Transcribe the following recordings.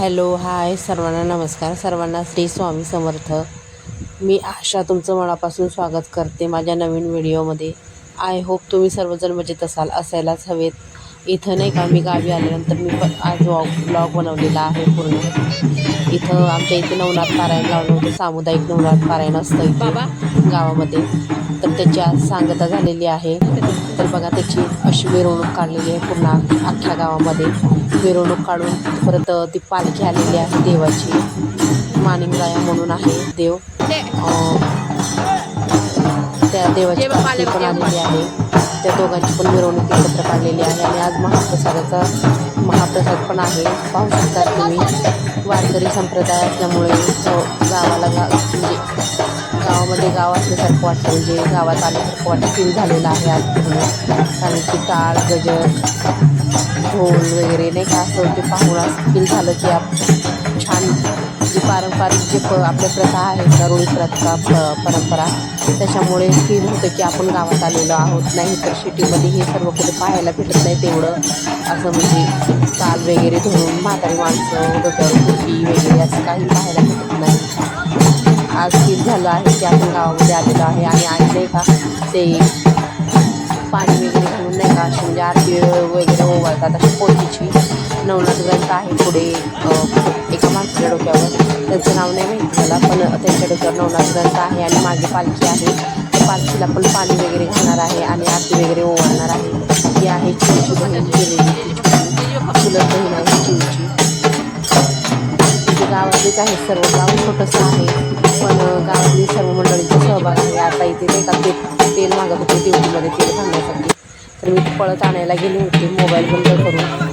Hello hi सर्वांना नमस्कार. सर्वांना श्री स्वामी समर्थ. मी आशा तुमचं मनापासून स्वागत करते माझ्या नवीन व्हिडिओमध्ये. आय होप तुम्ही सर्वजण मजेत असाल असायलाच हवेत. इथं नाही का मी गावी आल्यानंतर मी प आज व्लॉग ब्लॉग बनवलेला आहे पूर्ण. इथं आमच्या इथे नवनाथ पारायण लावलं होतं सामुदायिक नवनाथ पारायण असतं इथे बाबा. गावामध्ये. तर त्याची आज सांगता झालेली आहे. तर बघा त्याची अशी मिरवणूक काढलेली आहे पूर्ण अख्ख्या गावामध्ये. मिरवणूक काढून परत ती पालखी आलेली आहे देवाची. मानिंगराया म्हणून आहे देव. त्या देवाची पालखी पण आले. आलेली आहे. त्या दोघांची पण मिरवणूक एकत्र काढलेली आहे आणि आज महाप्रसादाचा महाप्रसाद पण आहे. पाहू शकता तुम्ही. वारकरी संप्रदाय असल्यामुळे गावाला गा म्हणजे गावामध्ये गाव असल्यासारखं वाटतं म्हणजे गावात आल्यासारखं वाटतं फील झालेलं आहे आज कारण की टाळ गजर ढोल वगैरे नाही का असं ते पाहून असं फील झालं की आप छान जी पारंपरिक जे प आपल्या प्रथा आहेत ना प्रथा प परंपरा त्याच्यामुळे फील होतं की आपण गावात आलेलो आहोत. नाही तर सिटीमध्ये हे सर्व कुठे पाहायला भेटत नाही तेवढं. असं म्हणजे काल वगैरे धरून म्हातारी माणसं डोक्यावर वगैरे असं काही पाहायला भेटत नाही. आज फील झालं आहे की आपण गावामध्ये आलेलो आहे आणि आज नाही का ते पाणी वगैरे घालून नाही का अशी म्हणजे आरती वगैरे ओवाळतात अशी पोतीची नवनाथ ग्रंथ आहे पुढे एका माणसाच्या डोक्यावर. त्यांचं नाव नाही माहिती मला पण त्यांच्या डोक्यावर नवनाथ ग्रंथ आहे आणि मागे पालखी आहे. त्या पालखीला पण पाणी वगैरे घालणार आहे आणि आरती वगैरे ओवाळणार आहे. ही आहे चिवची बहीण केलेली चुलत बहीण आहे चिवची गावातलेच आहे सर्व. गाव छोटंसं आहे. पण गावातली सर्व मंडळींचा सहभाग आहे. आता इथे नाही का ते तेल मागत होते ड्युटीमध्ये तेल घालण्यासाठी तर मी ते पळत आणायला गेले होते. मोबाईल बंद करून.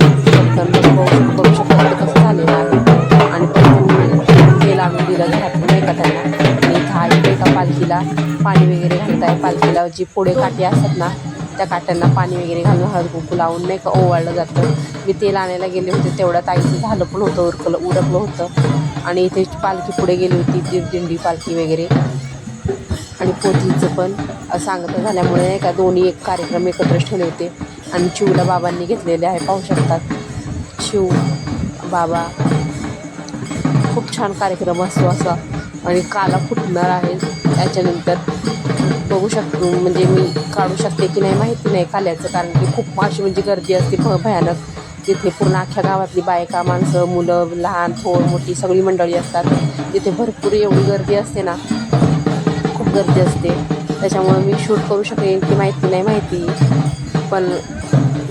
पटकन बघू शकतो कसं झालेलं आहे. आणि पटकन तेल आणून दिलं घरातून नाही का त्यांना. आणि इथं आई नाही का पालखीला पाणी वगैरे घालत आहे. पालखीला जी पुढे काठी असतात ना त्या काट्यांना पाणी वगैरे घालून हळद कुंकू लावून नाही का ओवाळलं जातं. मी तेल आणायला गेले होते तेवढ्यात आईचं झालं पण होतं उरकलं उरकलं होतं. आणि इथे पालखी पुढे गेली होती ती दिंडी पालखी वगैरे. आणि पोथीचं पण सांगता झाल्यामुळे नाही का दोन्ही एक कार्यक्रम एकत्र ठेवले होते. आणि शिवला बाबांनी घेतलेले आहे पाहू शकतात. शिव बाबा खूप छान कार्यक्रम असतो असा. आणि काला फुटणार आहे. त्याच्यानंतर बघू शकतो म्हणजे मी काढू शकते की नाही माहिती नाही काल्याचं कारण की खूप अशी म्हणजे गर्दी असते भ भयानक. तिथे पूर्ण अख्ख्या गावातली बायका माणसं मुलं लहान थोर मोठी सगळी मंडळी असतात. तिथे भरपूर एवढी गर्दी असते ना खूप गर्दी असते. त्याच्यामुळं मी शूट करू शकेन की माहिती नाही माहिती. पण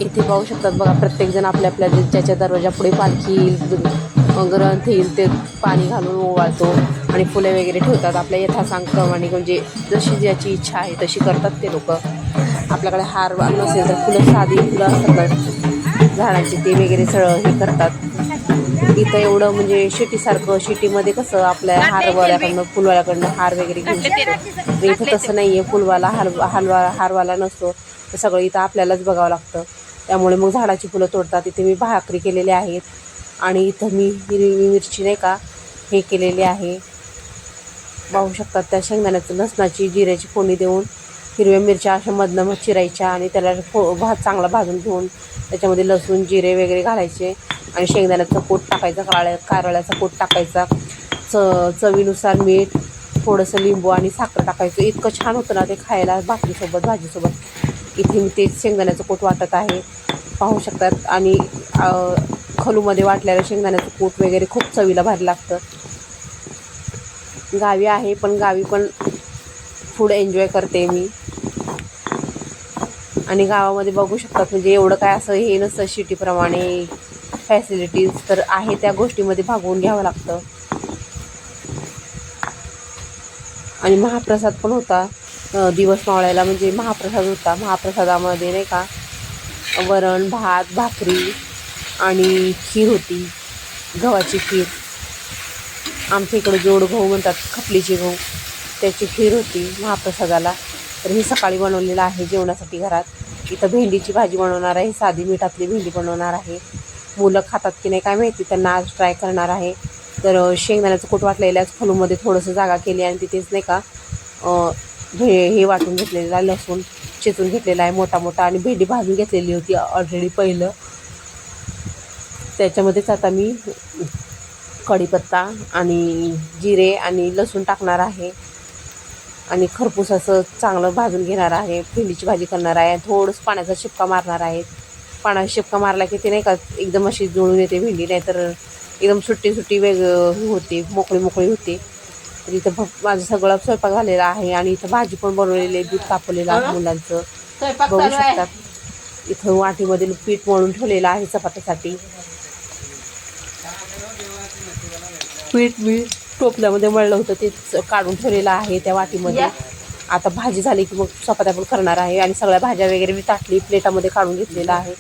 इथे पाहू शकतात बघा प्रत्येकजण आपल्या आपल्या ज्याच्या ज्याच्या दरवाजापुढे पालखी येईल. ग्रंथ येईल ते पाणी घालून ओवाळतो आणि फुले वगैरे ठेवतात. आपल्या यथासांगप्रमाणे म्हणजे जशी ज्याची इच्छा आहे तशी करतात ते लोक. आपल्याकडे हार नसेल तर फुलं साधी फुलं असतात झाडांची ते वगैरे सगळं हे करतात. इथं एवढं म्हणजे शेतीसारखं शेतीमध्ये कसं आपल्या हारवाल्याकडनं फुलवाल्याकडनं हार वगैरे घेऊ शकतो तर इथं तसं नाही आहे फुलवाला हार हलवा हारवाला नसतो. तर सगळं इथं आपल्यालाच बघावं लागतं. त्यामुळे मग झाडाची फुलं तोडतात. इथे मी भाकरी केलेली आहेत. आणि इथं मी हिरवी मिरची नाही का हे केलेली आहे. पाहू शकतात त्या शेंगदाण्याचं लसणाची जिऱ्याची फोडणी देऊन हिरव्या मिरच्या अशा मधनं मग चिरायच्या आणि त्याला फो भात चांगला भाजून घेऊन त्याच्यामध्ये लसूण जिरे वगैरे घालायचे आणि शेंगदाण्याचं कोट टाकायचं काळ्या कारळ्याचा कोट टाकायचा. च चवीनुसार मीठ थोडंसं लिंबू आणि साखर टाकायचं. इतकं छान होतं ना ते खायला भाकरीसोबत भाजीसोबत. इथे मी ते शेंगदाण्याचं कोट वाटत आहे. पाहू शकतात आणि अ, खलूमध्ये वाटलेलं शेंगदाण्याचं कूट वगैरे खूप चवीला भारी लागतं. गावी आहे पण गावी पण फूड एन्जॉय करते मी. आणि गावामध्ये बघू शकतात म्हणजे एवढं काय असं हे नसतं सिटीप्रमाणे फॅसिलिटीज तर आहे त्या गोष्टीमध्ये भागवून घ्यावं लागतं. आणि महाप्रसाद पण होता दिवस मावळायला म्हणजे महाप्रसाद होता. महाप्रसादामध्ये नाही का वरण भात भाकरी आणि खीर होती. गव्हाची खीर. आमच्या इकडं जोड गहू म्हणतात खपलीची गहू. त्याची खीर होती महाप्रसादाला. तर हे सकाळी बनवलेलं आहे जेवणासाठी घरात. इथं भेंडीची भाजी बनवणार आहे साधी मिठातली भेंडी बनवणार आहे. मुलं खातात की नाही काय माहिती त्यांना आज ट्राय करणार आहे. तर शेंगदाण्याचं कोट वाटलेल्याच फलूमध्ये थोडंसं जागा केली आणि तिथेच नाही का हे हे वाटून घेतलेलं आहे लसूण चेचून घेतलेला आहे मोठा मोठा आणि भेंडी भाजून घेतलेली होती ऑलरेडी पहिलं. त्याच्यामध्येच आता मी कढीपत्ता आणि जिरे आणि लसूण टाकणार आहे. आणि खरपूस असं चांगलं भाजून घेणार आहे. भेंडीची भाजी करणार आहे. थोडंसं पाण्याचा शिपका मारणार आहे. पाण्याचा शिपका मारला की ते नाही का एकदम अशी जुळून येते भेंडी नाहीतर एकदम सुट्टी सुट्टी वेग ही होते मोकळी मोकळी होते. तर इथं भ माझं सगळं स्वयंपाक झालेला आहे आणि इथं भाजी पण बनवलेली आहे दूध तापवलेलं आहे मुलांचं. स्वयंपाक बघू शकतात. इथं वाटीमध्ये पीठ मळून ठेवलेलं आहे चपात्यासाठी पीठ मी टोपल्यामध्ये मळलं होतं. ते काढून ठेवलेलं आहे त्या वाटीमध्ये. आता भाजी झाली की मग चपात्या पण करणार आहे. आणि सगळ्या भाज्या वगैरे मी ताटली प्लेटामध्ये काढून घेतलेलं आहे.